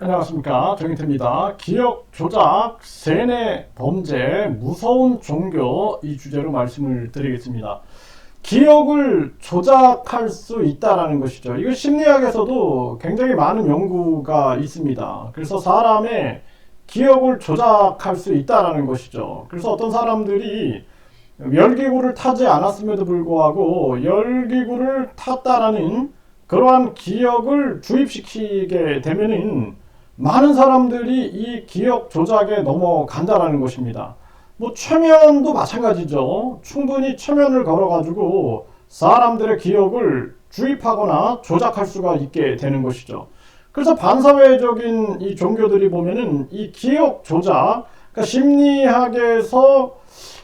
안녕하십니까 정인태입니다. 기억 조작, 세뇌 범죄, 무서운 종교 이 주제로 말씀을 드리겠습니다. 기억을 조작할 수 있다라는 것이죠. 이거 심리학에서도 굉장히 많은 연구가 있습니다. 그래서 사람의 기억을 조작할 수 있다라는 것이죠. 그래서 어떤 사람들이 열기구를 타지 않았음에도 불구하고 열기구를 탔다라는 그러한 기억을 주입시키게 되면은 많은 사람들이 이 기억 조작에 넘어간다라는 것입니다. 뭐 최면도 마찬가지죠. 충분히 최면을 걸어가지고 사람들의 기억을 주입하거나 조작할 수가 있게 되는 것이죠. 그래서 반사회적인 이 종교들이 보면은 이 기억 조작, 그러니까 심리학에서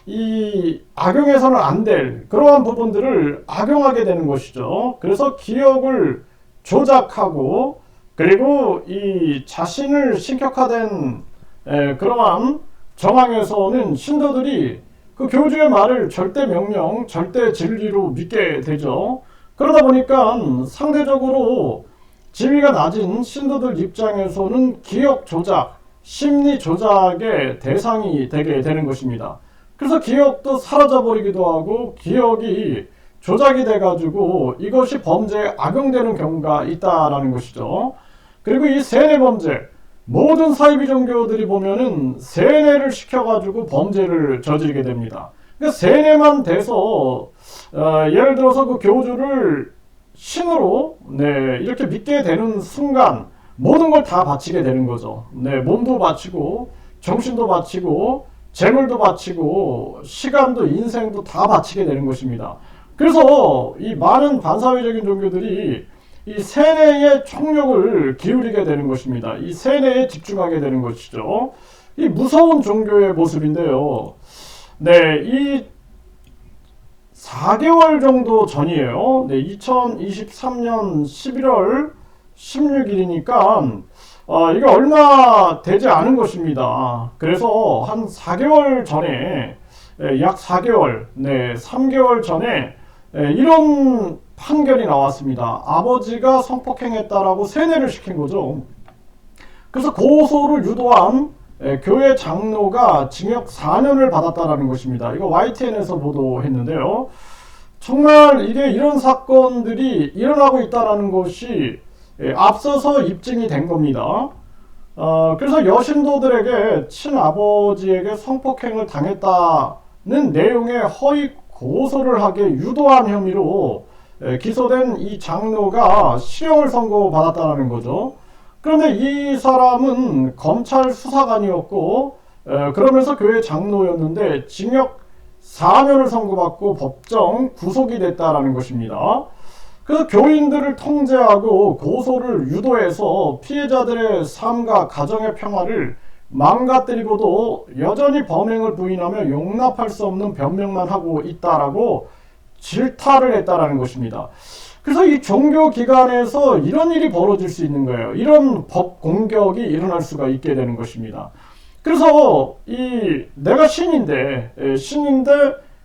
이 악용해서는 안 될 그러한 부분들을 악용하게 되는 것이죠. 그래서 기억을 조작하고 그리고 이 자신을 신격화된 에, 그러한 정황에서는 신도들이 그 교주의 말을 절대 명령, 절대 진리로 믿게 되죠. 그러다 보니까 상대적으로 지위가 낮은 신도들 입장에서는 기억 조작, 심리 조작의 대상이 되게 되는 것입니다. 그래서 기억도 사라져 버리기도 하고 기억이 조작이 돼가지고 이것이 범죄에 악용되는 경우가 있다라는 것이죠. 그리고 이 세뇌 범죄 모든 사이비 종교들이 보면은 세뇌를 시켜가지고 범죄를 저지르게 됩니다. 그러니까 세뇌만 돼서 어, 예를 들어서 그 교주를 신으로 네, 이렇게 믿게 되는 순간 모든 걸 다 바치게 되는 거죠. 네, 몸도 바치고 정신도 바치고 재물도 바치고 시간도 인생도 다 바치게 되는 것입니다. 그래서 이 많은 반사회적인 종교들이 이 세뇌의 총력을 기울이게 되는 것입니다. 이 세뇌에 집중하게 되는 것이죠. 이 무서운 종교의 모습인데요. 네, 이 4개월 정도 전이에요. 네, 2023년 11월 16일이니까 어, 이게 얼마 되지 않은 것입니다. 그래서 한 4개월 전에 예, 약 4개월, 네, 3개월 전에 예, 이런 판결이 나왔습니다. 아버지가 성폭행했다라고 세뇌를 시킨 거죠. 그래서 고소를 유도한 예, 교회 장로가 징역 4년을 받았다라는 것입니다. 이거 YTN에서 보도했는데요. 정말 이게 이런 사건들이 일어나고 있다라는 것이 예, 앞서서 입증이 된 겁니다. 어, 그래서 여신도들에게 친아버지에게 성폭행을 당했다는 내용의 허위 고소를 하게 유도한 혐의로 예, 기소된 이 장로가 실형을 선고받았다는 거죠. 그런데 이 사람은 검찰 수사관이었고 에, 그러면서 교회 장로였는데 징역 4년을 선고받고 법정 구속이 됐다라는 것입니다. 그래서 교인들을 통제하고 고소를 유도해서 피해자들의 삶과 가정의 평화를 망가뜨리고도 여전히 범행을 부인하며 용납할 수 없는 변명만 하고 있다라고 질타를 했다라는 것입니다. 그래서 이 종교 기관에서 이런 일이 벌어질 수 있는 거예요. 이런 법 공격이 일어날 수가 있게 되는 것입니다. 그래서 이 내가 신인데 예, 신인데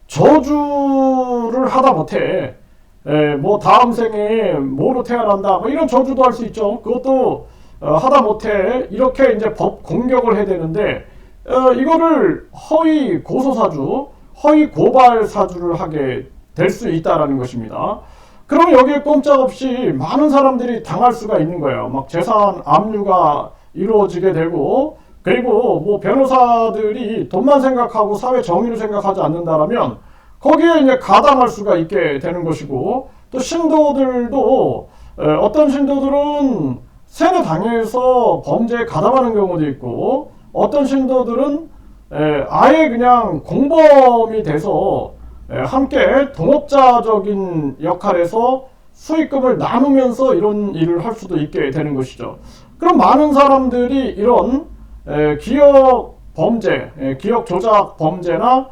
저주를 하다 못해 에, 뭐 다음 생에 뭐로 태어난다 뭐 이런 저주도 할 수 있죠. 그것도 어, 하다 못해 이렇게 이제 법 공격을 해야 되는데 어, 이거를 허위 고소사주, 허위 고발 사주를 하게 될 수 있다라는 것입니다. 그럼 여기에 꼼짝없이 많은 사람들이 당할 수가 있는 거예요. 막 재산 압류가 이루어지게 되고 그리고 뭐 변호사들이 돈만 생각하고 사회 정의를 생각하지 않는다라면 거기에 이제 가담할 수가 있게 되는 것이고 또 신도들도 어떤 신도들은 세뇌 당해서 범죄에 가담하는 경우도 있고 어떤 신도들은 아예 그냥 공범이 돼서 함께 동업자적인 역할에서 수익금을 나누면서 이런 일을 할 수도 있게 되는 것이죠. 그럼 많은 사람들이 이런 기업 범죄, 기업 조작 범죄나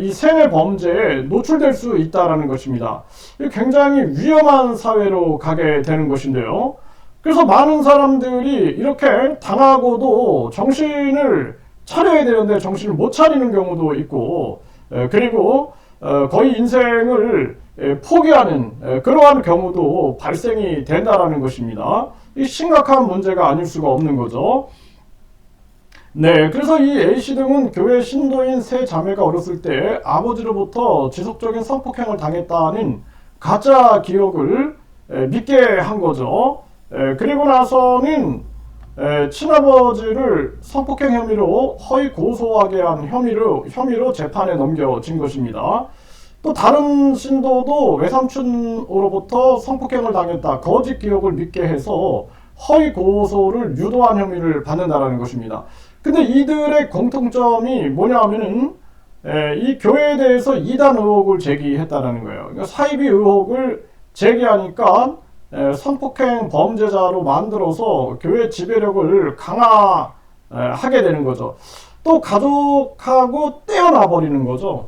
이 세뇌 범죄에 노출될 수 있다는 것입니다. 굉장히 위험한 사회로 가게 되는 것인데요. 그래서 많은 사람들이 이렇게 당하고도 정신을 차려야 되는데 정신을 못 차리는 경우도 있고, 그리고 어, 거의 인생을 포기하는 그러한 경우도 발생이 된다라는 것입니다. 이 심각한 문제가 아닐 수가 없는 거죠. 네, 그래서 이 A씨 등은 교회 신도인 세 자매가 어렸을 때 아버지로부터 지속적인 성폭행을 당했다는 가짜 기억을 에, 믿게 한 거죠. 에, 그리고 나서는 에, 친아버지를 성폭행 혐의로 허위 고소하게 한 혐의로, 혐의로 재판에 넘겨진 것입니다. 또 다른 신도도 외삼촌으로부터 성폭행을 당했다. 거짓 기억을 믿게 해서 허위 고소를 유도한 혐의를 받는다라는 것입니다. 근데 이들의 공통점이 뭐냐 하면은 에, 이 교회에 대해서 이단 의혹을 제기했다라는 거예요. 그러니까 사이비 의혹을 제기하니까 에, 성폭행 범죄자로 만들어서 교회 지배력을 강화하게 되는 거죠. 또 가족하고 떼어놔 버리는 거죠.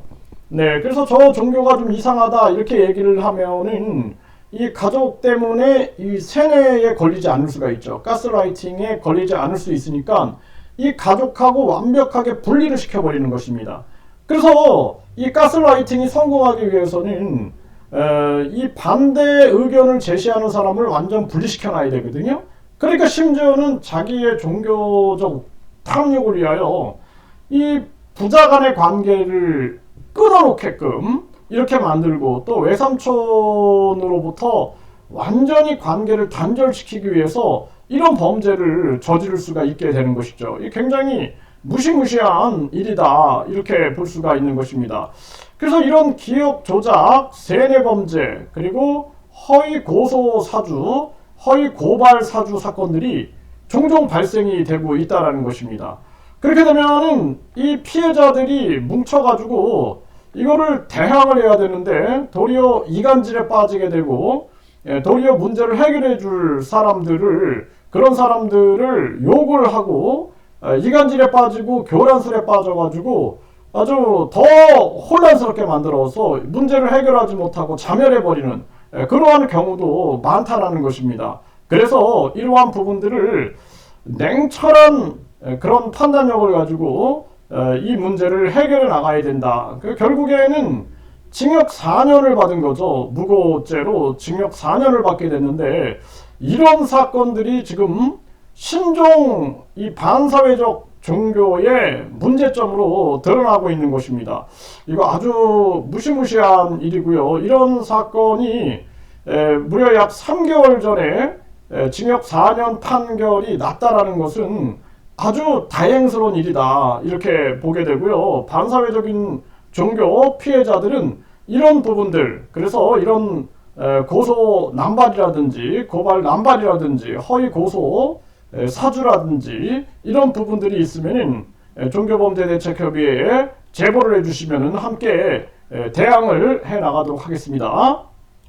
네, 그래서 저 종교가 좀 이상하다 이렇게 얘기를 하면은 이 가족 때문에 이 세뇌에 걸리지 않을 수가 있죠. 가스라이팅에 걸리지 않을 수 있으니까 이 가족하고 완벽하게 분리를 시켜버리는 것입니다. 그래서 이 가스라이팅이 성공하기 위해서는 에, 이 반대 의견을 제시하는 사람을 완전 분리시켜 놔야 되거든요. 그러니까 심지어는 자기의 종교적 탐욕을 위하여 이 부자 간의 관계를 끊어놓게끔 이렇게 만들고 또 외삼촌으로부터 완전히 관계를 단절시키기 위해서 이런 범죄를 저지를 수가 있게 되는 것이죠. 이 굉장히 무시무시한 일이다 이렇게 볼 수가 있는 것입니다. 그래서 이런 기억 조작, 세뇌 범죄 그리고 허위 고소 사주, 허위 고발 사주 사건들이 종종 발생이 되고 있다라는 것입니다. 그렇게 되면은 이 피해자들이 뭉쳐가지고 이거를 대항을 해야 되는데 도리어 이간질에 빠지게 되고 예, 도리어 문제를 해결해 줄 사람들을 그런 사람들을 욕을 하고 어, 이간질에 빠지고 교란술에 빠져가지고 아주 더 혼란스럽게 만들어서 문제를 해결하지 못하고 자멸해버리는 예, 그러한 경우도 많다라는 것입니다. 그래서 이러한 부분들을 냉철한 예, 그런 판단력을 가지고 어, 이 문제를 해결해 나가야 된다. 그 결국에는 징역 4년을 받은 거죠. 무고죄로 징역 4년을 받게 됐는데 이런 사건들이 지금 신종 이 반사회적 종교의 문제점으로 드러나고 있는 것입니다. 이거 아주 무시무시한 일이고요. 이런 사건이 에, 무려 약 3개월 전에 에, 징역 4년 판결이 났다라는 것은 아주 다행스러운 일이다. 이렇게 보게 되고요. 반사회적인 종교 피해자들은 이런 부분들, 그래서 이런 고소 남발이라든지 고발 남발이라든지 허위 고소 사주라든지 이런 부분들이 있으면은 종교범죄대책협의회에 제보를 해주시면은 함께 대항을 해 나가도록 하겠습니다.